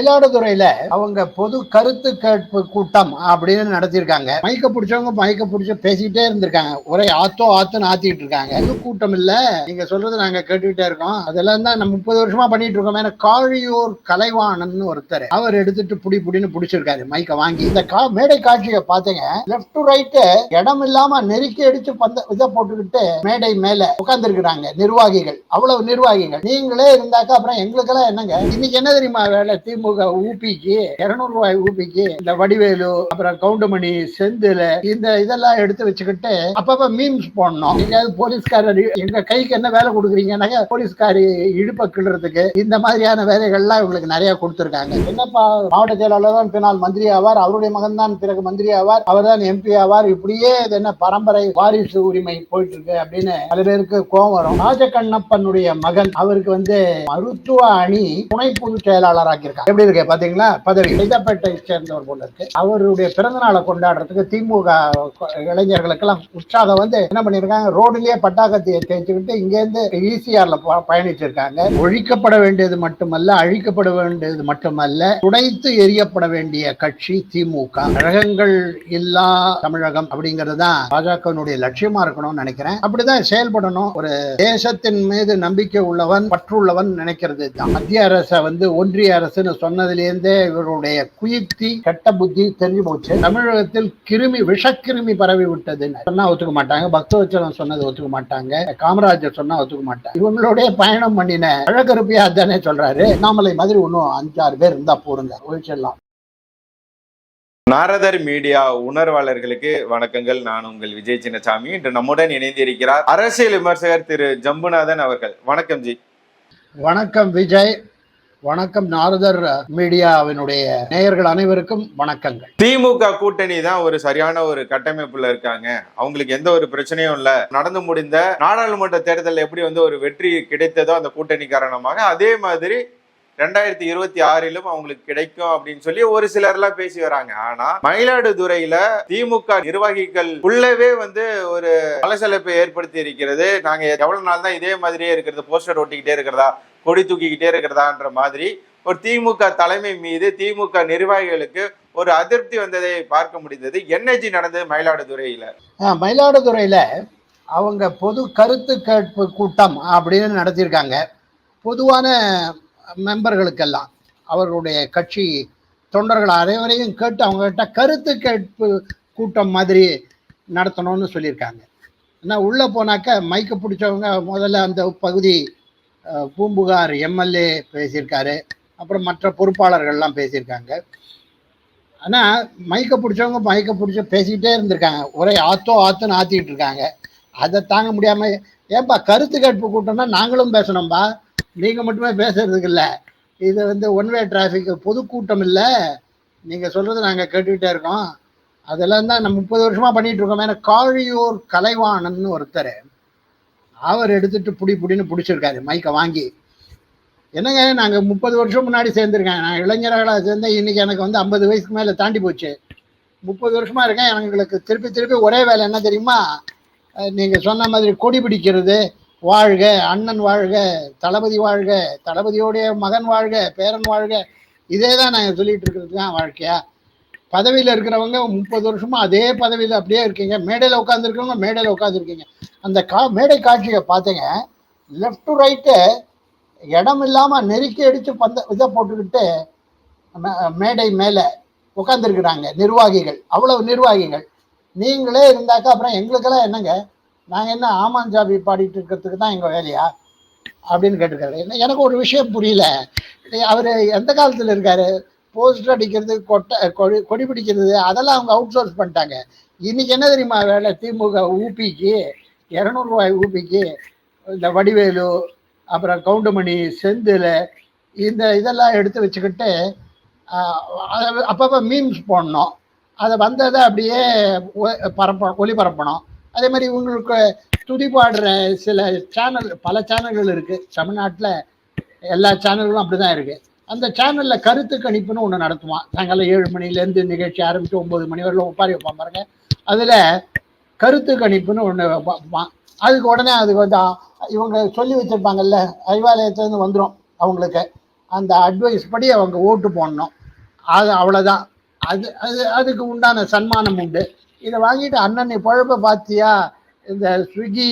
மயிலாடுதுறையில அவங்க பொது கருத்து கேட்பு கூட்டம் அப்படின்னு நடத்தியிருக்காங்க. மைக்க பிடிச்சவங்க மைக்க பிடிச்ச பேசிக்கிட்டே இருந்திருக்காங்க. ஒரே ஆத்தோ ஆத்துன்னு ஆத்திட்டு இருக்காங்க. பொது கூட்டம் இல்ல. நீங்க சொல்றது நாங்க கேட்டுக்கிட்டே இருக்கோம். அதெல்லாம் தான் நம்ம முப்பது வருஷமா பண்ணிட்டு இருக்கோம். ஏன்னா காழியூர் கலைவாணன் ஒருத்தர் அவர் எடுத்துட்டு புடி புடின்னு பிடிச்சிருக்காரு மைக்க வாங்கி. இந்த கா மேடை காட்சியை பார்த்தீங்க லெஃப்ட் டு ரைட்டு இடம் இல்லாம நெருக்கி அடிச்சு பந்த இதை போட்டுக்கிட்டு மேடை மேல உட்கார்ந்துருக்கிறாங்க நிர்வாகிகள். அவ்வளவு நிர்வாகிகள். நீங்களே இருந்தாக்கா அப்புறம் எங்களுக்கெல்லாம் என்னங்க? இன்னைக்கு என்ன தெரியுமா வேலை? திமுக ஊபிக்கு இருநூறு ரூபாய் ஊபிக்கு இந்த வடிவேலு அப்புறம் கவுண்டமணி செந்தில் இந்த இதெல்லாம் எடுத்து வச்சுக்கிட்டு அப்பப்ப மீம்ஸ் போடணும். எங்கேயாவது போலீஸ்காரர் எங்க கைக்கு என்ன வேலை கொடுக்குறீங்கன்னாக்க போலீஸ்காரி இழுப்ப கிள்றதுக்கு இந்த மாதிரியான வேலைகள்லாம் இவங்களுக்கு நிறைய கொடுத்துருக்காங்க. என்னப்பா மாவட்ட செயலாளர் தான் பின்னால் மந்திரி ஆவார் அவருடைய மகன் தான் பிறகு மந்திரி ஆவார் அவர் தான் எம்பி ஆவார் இப்படியே இது என்ன பரம்பரை வாரிசு உரிமை போயிட்டு இருக்கு அப்படின்னு பல பேருக்கு கோவம் வரும். ராஜகண்ணப்பனுடைய மகன் அவருக்கு வந்து மருத்துவ அணி துணை பொதுச் செயலாளர் ஆக்கியிருக்காங்க எப்படி இருக்கு பாத்தீங்களா? பதவி. சைதாப்பேட்டை சேர்ந்தவர் போல இருக்கு. அவருடைய பிறந்த நாளை கொண்டாடுறதுக்கு திமுக இளைஞர்களுக்கெல்லாம் உற்சாகம் வந்து என்ன பண்ணிருக்காங்க? ரோடுலயே பட்டாக்கத்தியை தேய்ச்சிக்கிட்டு இங்க இருந்து ஈசிஆர்ல பயணிச்சிருக்காங்க. ஒழிக்கப்பட வேண்டியது மட்டுமல்ல அழிக்கப்பட வேண்டியது மட்டுமல்ல துடைத்து எரியப்பட வேண்டிய கட்சி திமுக. கழகங்கள் இல்லா தமிழகம் அப்படிங்கிறது தான் பாஜகனுடைய லட்சியமா இருக்கணும்னு நினைக்கிறேன். அப்படிதான் செயல்படணும். ஒரு தேசத்தின் மீது நம்பிக்கை உள்ளவன் பற்றுள்ளவன் நினைக்கிறது தான் மத்திய அரசை வந்து ஒன்றிய அரசுன்னு சொன்னதிலிருந்தே இவருடைய குயுக்தி கெட்ட புத்தி தெரிஞ்சு போச்சு. தமிழகத்தில் கிருமி விஷக்கிருமி பரவி விட்டதுன்னு சொன்னா ஒத்துக்க மாட்டாங்க. பக்தவச்சலம் சொன்னது ஒத்துக்க மாட்டாங்க. காமராஜர் சொன்னா ஒத்துக்க மாட்டாங்க. இவங்களுடைய பயணம் பண்ணின அழகருப்பியா தானே சொல்றாரு. நாமலை மாதிரி இன்னும் அஞ்சாறு பேர் இருந்தா போடுங்க ஒழிச்சிடலாம். நாரதர் மீடியா உணர்வாளர்களுக்கு வணக்கங்கள். நான் உங்கள் விஜய் சின்னசாமி. இன்று நம்முடன் இணைந்திருக்கிறார் அரசியல் விமர்சகர் திரு ஜம்புநாதன் அவர்கள். வணக்கம் ஜி. வணக்கம் விஜய். வணக்கம் நாரதர் மீடியாவினுடைய நேயர்கள் அனைவருக்கும் வணக்கங்கள். திமுக கூட்டணி தான் ஒரு சரியான ஒரு கட்டமைப்புல இருக்காங்க. அவங்களுக்கு எந்த ஒரு பிரச்சனையும் இல்ல. நடந்து முடிந்த நாடாளுமன்ற தேர்தல் எப்படி வந்து ஒரு வெற்றி கிடைத்ததோ அந்த கூட்டணி காரணமாக அதே மாதிரி ரெண்டாயிரத்தி இருபத்தி ஆறிலும் அவங்களுக்கு கிடைக்கும் அப்படின்னு சொல்லி ஒரு சிலர் எல்லாம் பேசி வராங்க. ஆனா மயிலாடுதுறையில திமுக நிர்வாகிகள் உள்ளவே வந்து ஒரு மலசலப்பை ஏற்படுத்தி இருக்கிறது. நாங்க எவ்வளவு நாள் தான் இதே மாதிரியே இருக்கிறது? போஸ்டர் ஒட்டிக்கிட்டே இருக்கிறதா? கொடி தூக்கிக்கிட்டே இருக்கிறதான்ற மாதிரி ஒரு திமுக தலைமை மீது திமுக நிர்வாகிகளுக்கு ஒரு அதிருப்தி வந்ததை பார்க்க முடிந்தது. என்னஜி நடந்தது மயிலாடுதுறையில? மயிலாடுதுறையில அவங்க பொது கருத்து கேட்பு கூட்டம் அப்படின்னு நடத்தியிருக்காங்க. பொதுவான மெம்பர்களுக்கெல்லாம் அவர்களுடைய கட்சி தொண்டர்கள் அனைவரையும் கேட்டு அவங்ககிட்ட கருத்து கேட்பு கூட்டம் மாதிரி நடத்தணும்னு சொல்லியிருக்காங்க. ஏன்னா உள்ளே போனாக்க மைக்கு பிடிச்சவங்க முதல்ல அந்த பகுதி பூம்புகார் எம்எல்ஏ பேசியிருக்காரு. அப்புறம் மற்ற பொறுப்பாளர்கள்லாம் பேசியிருக்காங்க. ஆனால் மைக்க பிடிச்சவங்க மைக்க பிடிச்ச பேசிக்கிட்டே இருந்திருக்காங்க. ஒரே ஆத்தோ ஆத்துன்னு ஆற்றிக்கிட்டு இருக்காங்க. அதை தாங்க முடியாமல் ஏன்பா கருத்து கேட்பு கூட்டம்னா நாங்களும் பேசணும்பா? நீங்கள் மட்டுமே பேசுறதுக்கு இல்லை இது வந்து ஒன் வே டிராஃபிக் பொதுக்கூட்டம் இல்லை. நீங்கள் சொல்கிறது நாங்கள் கேட்டுக்கிட்டே இருக்கோம். அதெல்லாம் தான் நம்ம முப்பது வருஷமாக பண்ணிகிட்டு இருக்கோம். ஏன்னா காழியூர் கலைவாணன் ஒருத்தர் அவர் எடுத்துட்டு புடி புடின்னு பிடிச்சிருக்காரு மைக்கை வாங்கி. என்னங்க நாங்கள் முப்பது வருஷம் முன்னாடி சேர்ந்துருக்கேன். நான் இளைஞர்களாக சேர்ந்தேன். இன்றைக்கி எனக்கு வந்து ஐம்பது வயசுக்கு மேலே தாண்டி போச்சு. முப்பது வருஷமாக இருக்கேன். எங்களுக்கு திருப்பி திருப்பி ஒரே வேலை என்ன தெரியுமா? நீங்கள் சொன்ன மாதிரி கொடி பிடிக்கிறது வாழ்க அண்ணன் வாழ்க தளபதி வாழ்க தளபதியோடைய மகன் வாழ்க பேரன் வாழ்க. இதே தான் நாங்கள் சொல்லிட்டு இருக்கிறது தான் வாழ்க்கையா? பதவியில் இருக்கிறவங்க முப்பது வருஷமா அதே பதவியில் அப்படியே இருக்கீங்க. மேடையில் உட்காந்துருக்கவங்க மேடையில் உட்காந்துருக்கீங்க அந்த கா மேடை காட்சியை பார்த்தீங்க லெஃப்ட் டு ரைட்டு இடம் இல்லாமல் நெருக்கி அடித்து பந்த இதை போட்டுக்கிட்டு மே- மேடை மேலே உட்காந்துருக்குறாங்க நிர்வாகிகள். அவ்வளவு நிர்வாகிகள். நீங்களே இருந்தாக்கா அப்புறம் எங்களுக்கெல்லாம் என்னங்க? நாங்கள் என்ன ஆமாஞ்சாபி பாடிட்டு இருக்கிறதுக்கு தான் எங்கள் வேலையா? அப்படின்னு கேட்டிருக்காரு. என்ன எனக்கு ஒரு விஷயம் புரியல. அவர் எந்த காலத்தில் இருக்காரு? போஸ்டர் அடிக்கிறது கொட்டை கொடி கொடி பிடிக்கிறது அதெல்லாம் அவங்க அவுட் சோர்ஸ் பண்ணிட்டாங்க. இன்னைக்கு என்ன தெரியுமா வேலை? திமுக ஊபிக்கு இரநூறுவாய் ஊபிக்கு. இந்த வடிவேலு அப்புறம் கவுண்டமணி செந்தில் இந்த இதெல்லாம் எடுத்து வச்சுக்கிட்டு அப்பப்போ மீம்ஸ் போடணும். அதை வந்ததை அப்படியே ஒ- பரப்ப ஒளிபரப்பணும். அதே மாதிரி இவங்களுக்கு துதி பாடுற சில சேனல் பல சேனல்கள் இருக்குது தமிழ்நாட்டில் எல்லா சேனல்களும் அப்படி தான் இருக்குது அந்த சேனலில் கருத்து கணிப்புன்னு ஒன்று நடத்துவான் சாயங்காலம் ஏழு மணிலேருந்து நிகழ்ச்சி ஆரம்பித்து ஒம்பது மணி வரலும் ஒப்பாரி வைப்பான் பாருங்க. அதில் கருத்து கணிப்புன்னு ஒன்று வைப்பான். அதுக்கு உடனே அதுக்கு வந்து இவங்க சொல்லி வச்சுருப்பாங்கல்ல அறிவாலயத்துலேருந்து வந்துடும் அவங்களுக்கு. அந்த அட்வைஸ் படி அவங்க ஓட்டு போடணும். அது அவ்வளோதான் அது அது அதுக்கு உண்டான சன்மானம் உண்டு. இதை வாங்கிட்டு அண்ணன் நீ பழப்ப பார்த்தியா இந்த ஸ்விக்கி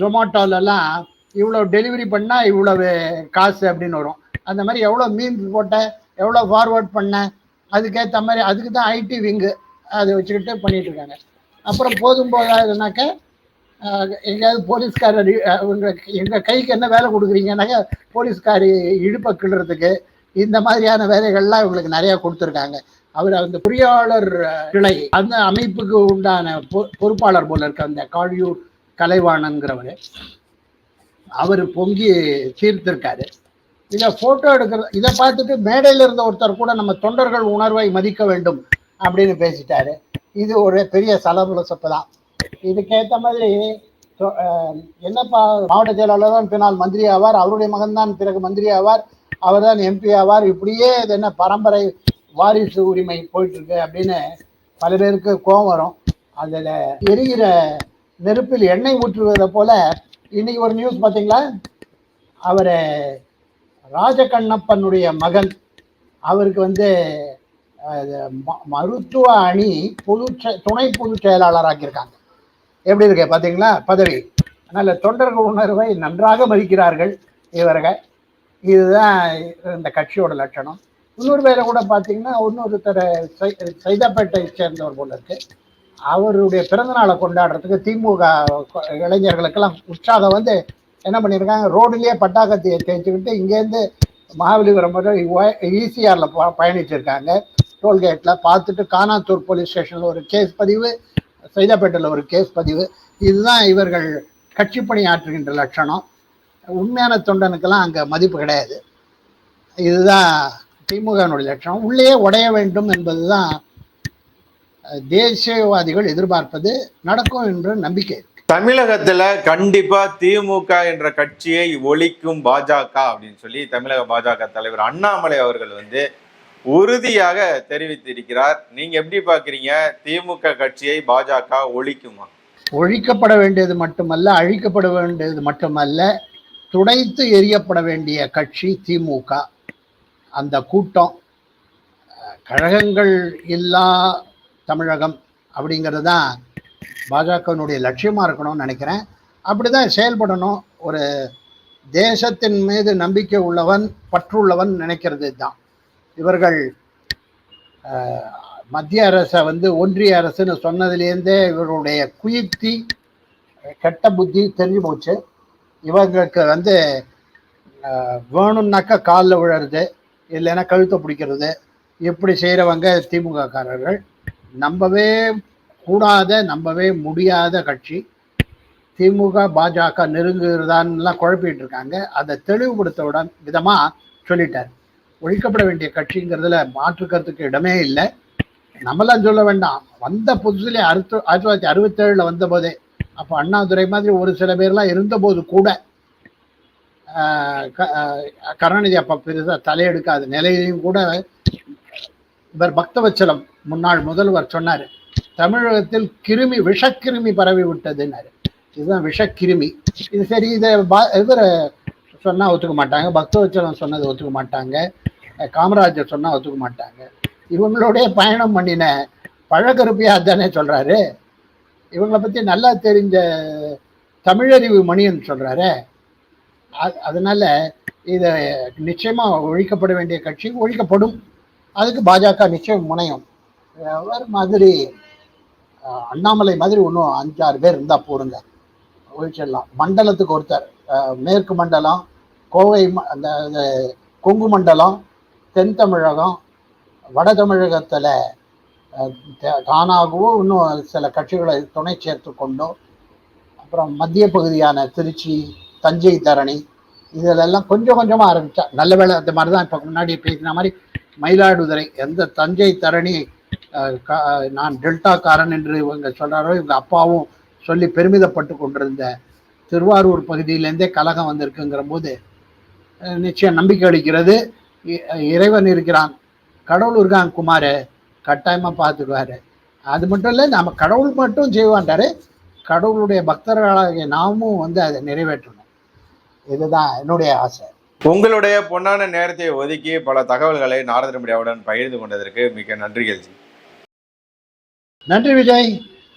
ஜொமேட்டோலலாம் இவ்வளோ டெலிவரி பண்ணால் இவ்வளவு காசு அப்படின்னு வரும். அந்த மாதிரி எவ்வளோ மீன்ஸ் போட்ட எவ்வளோ ஃபார்வர்ட் பண்ண அதுக்கேற்ற மாதிரி அதுக்கு தான் ஐடி விங்கு அதை வச்சுக்கிட்டு பண்ணிகிட்டு இருக்காங்க அப்புறம் போதும் போதாதுனாக்க எங்கேயாவது போலீஸ்காரர் உங்கள் எங்கள் கைக்கு என்ன வேலை கொடுக்குறீங்கன்னாக்க போலீஸ்காரி இடுப்பை கிடுறதுக்கு இந்த மாதிரியான வேலைகள்லாம் இவங்களுக்கு நிறையா கொடுத்துருக்காங்க. அவர் அந்த பொறியாளர் கிளை அந்த அமைப்புக்கு உண்டான பொ- பொறுப்பாளர் போல இருக்க அந்த காழியூர் கலைவாணன்கிறவர் அவர் பொங்கி தீர்த்திருக்காரு. இதை ஃபோட்டோ எடுக்கிறது இதை பார்த்துட்டு மேடையில் இருந்த ஒருத்தர் கூட நம்ம தொண்டர்கள் உணர்வை மதிக்க வேண்டும் அப்படின்னு பேசிட்டாரு. இது ஒரு பெரிய சலபலசப்பு தான். இதுக்கேற்ற மாதிரி தொ- அஹ், என்னப்பா மாவட்ட செயலாளர் தான் பின்னால் மந்திரி ஆவார் அவருடைய மகன் தான் பிறகு மந்திரி ஆவார் அவர் தான் எம்பி ஆவார் இப்படியே இது என்ன பரம்பரை வாரிசு உரிமை போயிட்டு இருக்கு அப்படின்னு பல பேருக்கு கோபம் வரும். அதில் எரிகிற நெருப்பில் எண்ணெய் ஊற்றுவதை போல இன்னைக்கு ஒரு நியூஸ் பார்த்தீங்களா? அவர் ராஜகண்ணப்பனுடைய மகன். அவருக்கு வந்து ம- மருத்துவ அணி பொது செ- துணை பொதுச் செயலாளராக்கியிருக்காங்க. எப்படி இருக்கு பார்த்தீங்களா? பதவி. அதனால் தொண்டர்கள் உணர்வை நன்றாக மதிக்கிறார்கள் இவர்கள். இதுதான் இந்த கட்சியோட லட்சணம். இன்னொரு வேலை கூட பார்த்தீங்கன்னா இன்னொருத்தர் சை- சைதாப்பேட்டை சேர்ந்தவர் போல இருக்கு. அவருடைய பிறந்தநாளை கொண்டாடுறதுக்கு திமுக இளைஞர்களுக்கெல்லாம் உற்சாகம் வந்து என்ன பண்ணியிருக்காங்க? ரோடுலேயே பட்டாக்கத்தியை தேய்ச்சிக்கிட்டு இங்கேருந்து மகாபலிபுரம் வரை ஈசிஆரில் பயணிச்சிருக்காங்க. டோல்கேட்டில் பார்த்துட்டு கானாத்தூர் போலீஸ் ஸ்டேஷனில் ஒரு கேஸ் பதிவு சைதாப்பேட்டையில் ஒரு கேஸ் பதிவு. இதுதான் இவர்கள் கட்சி பணி ஆற்றுகின்ற லட்சணம். உண்மையான தொண்டனுக்கெல்லாம் அங்கே மதிப்பு கிடையாது. இதுதான் திமுகனுடைய லட்சணம். உள்ளே உடைய வேண்டும் என்பதுதான் தேசியவாதிகள் எதிர்பார்ப்பது நடக்கும் என்ற நம்பிக்கை. தமிழகத்துல கண்டிப்பா திமுக என்ற கட்சியை ஒழிக்கும் பாஜக அப்படின்னு சொல்லி தமிழக பாஜக தலைவர் அண்ணாமலை அவர்கள் வந்து உறுதியாக தெரிவித்திருக்கிறார். நீங்க எப்படி பாக்குறீங்க? திமுக கட்சியை பாஜக ஒழிக்குமா? ஒழிக்கப்பட வேண்டியது மட்டுமல்ல அழிக்கப்பட வேண்டியது மட்டுமல்ல துடைத்து எரியப்பட வேண்டிய கட்சி திமுக. அந்த கூட்டம் கழகங்கள் இல்லா தமிழகம் அப்படிங்கிறது தான் பாஜகவினுடைய லட்சியமாக இருக்கணும்னு நினைக்கிறேன். அப்படி தான் செயல்படணும். ஒரு தேசத்தின் மீது நம்பிக்கை உள்ளவன் பற்றுள்ளவன் நினைக்கிறது தான் இவர்கள் மத்திய அரசை வந்து ஒன்றிய அரசுன்னு சொன்னதுலேருந்தே இவருடைய குயுக்தி கெட்ட புத்தி தெரிஞ்சு போச்சு. இவங்களுக்கு வந்து வேணும்னாக்கா காலில் விழறது இல்லைன்னா கழுத்தை பிடிக்கிறது. இப்படி செய்கிறவங்க திமுககாரர்கள் நம்பவே கூடாத நம்பவே முடியாத கட்சி. திமுக பாஜக நெருங்குகிறதான்லாம் குழப்பிட்டு இருக்காங்க. அதை தெளிவுபடுத்தவுடன் விதமாக சொல்லிட்டார். ஒழிக்கப்பட வேண்டிய கட்சிங்கிறதுல மாற்றுக்கிறதுக்கு இடமே இல்லை. நம்மளாம் சொல்ல வேண்டாம். வந்த புதுசுலேயே அறுத்து ஆயிரத்தி தொள்ளாயிரத்தி அறுபத்தேழில் வந்த போதே அப்போ அண்ணாதுரை மாதிரி ஒரு சில பேர்லாம் இருந்தபோது கூட கருணாநிதி அப்பா பெருசாக தலையெடுக்காத நிலையிலையும் கூட இவர் பக்தவச்சலம் முன்னாள் முதல்வர் சொன்னார் தமிழகத்தில் கிருமி விஷக்கிருமி பரவி விட்டதுன்னாரு. இதுதான் விஷக்கிருமி. இது சரி இதை பா இவர் சொன்னால் ஒத்துக்க மாட்டாங்க பக்தவச்சலம் சொன்னது ஒத்துக்க மாட்டாங்க காமராஜர் சொன்னால் ஒத்துக்க மாட்டாங்க. இவங்களுடைய பயணம் பண்ணின பழகருப்பியா தானே சொல்கிறாரு இவங்களை பற்றி நல்லா தெரிஞ்ச தமிழறிவு மணியன் சொல்கிறாரு அதனால இதை நிச்சயமாக ஒழிக்கப்பட வேண்டிய கட்சி ஒழிக்கப்படும். அதுக்கு பாஜக நிச்சயம் முனையும். அவர் மாதிரி அண்ணாமலை மாதிரி இன்னும் அஞ்சாறு பேர் இருந்தால் போடுங்க ஒழிச்சிடலாம். மண்டலத்துக்கு ஒருத்தர் மேற்கு மண்டலம் கோவை ம- அந்த அந்த கொங்கு மண்டலம் தென் தமிழகம் வட தமிழகத்தில் தானாகவோ இன்னும் சில கட்சிகளை துணை சேர்த்து கொண்டோ அப்புறம் மத்திய பகுதியான திருச்சி தஞ்சை தரணி இதிலெல்லாம் கொஞ்சம் கொஞ்சமாக ஆரம்பித்தா நல்ல வேலை அந்த மாதிரி தான் இப்போ முன்னாடி பேசின மாதிரி மயிலாடுதுறை எந்த தஞ்சை தரணி கா- நான் டெல்டாக்காரன் என்று இவங்க சொல்கிறாரோ இவங்க அப்பாவும் சொல்லி பெருமிதப்பட்டு கொண்டிருந்த திருவாரூர் பகுதியிலேருந்தே கலகம் வந்திருக்குங்கிற போது நிச்சயம் நம்பிக்கை அளிக்கிறது. இ- இறைவன் இருக்கிறான். கடவுள் இருக்கான் குமார் கட்டாயமாக பார்த்துக்குவார். அது மட்டும் இல்லை நம்ம கடவுள் மட்டும் செய்வான்டாரு. கடவுளுடைய பக்தர்களாகிய நாமும் வந்து அதை நிறைவேற்றணும். இதுதான் என்னுடைய ஆசை. உங்களுடைய பொன்னான நேரத்தை ஒதுக்கி பல தகவல்களை மீடியாவுடன் பகிர்ந்து கொண்டதற்கு மிக்க நன்றிகள் நன்றி விஜய்.